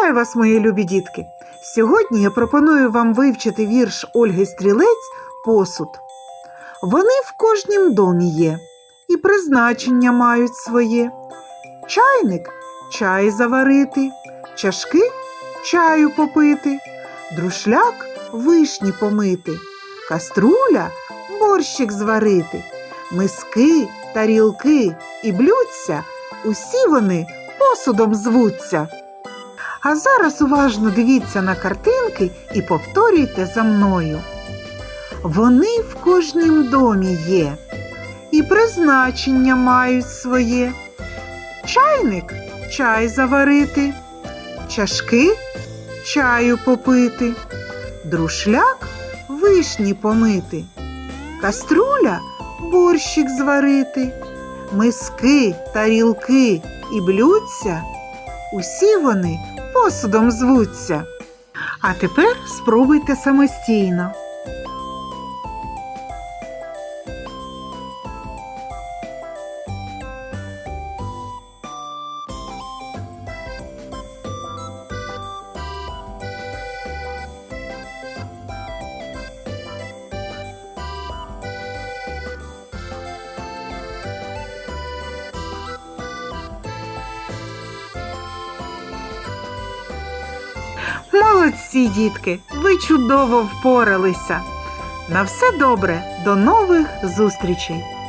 Вітаю вас, мої любі дітки! Сьогодні я пропоную вам вивчити вірш Ольги Стрілець Посуд. Вони в кожнім домі є, і призначення мають своє. Чайник чай заварити, чашки чаю попити, друшляк вишні помити, каструля борщик зварити, миски, тарілки і блюдця усі вони посудом звуться. А зараз уважно дивіться на картинки і повторюйте за мною. Вони в кожнім домі є, і призначення мають своє. Чайник чай заварити, чашки чаю попити, друшляк вишні помити, каструля борщик зварити, миски, тарілки і блюдця усі вони посудом звуться. А тепер спробуйте самостійно. Молодці, дітки, ви чудово впоралися. На все добре, до нових зустрічей!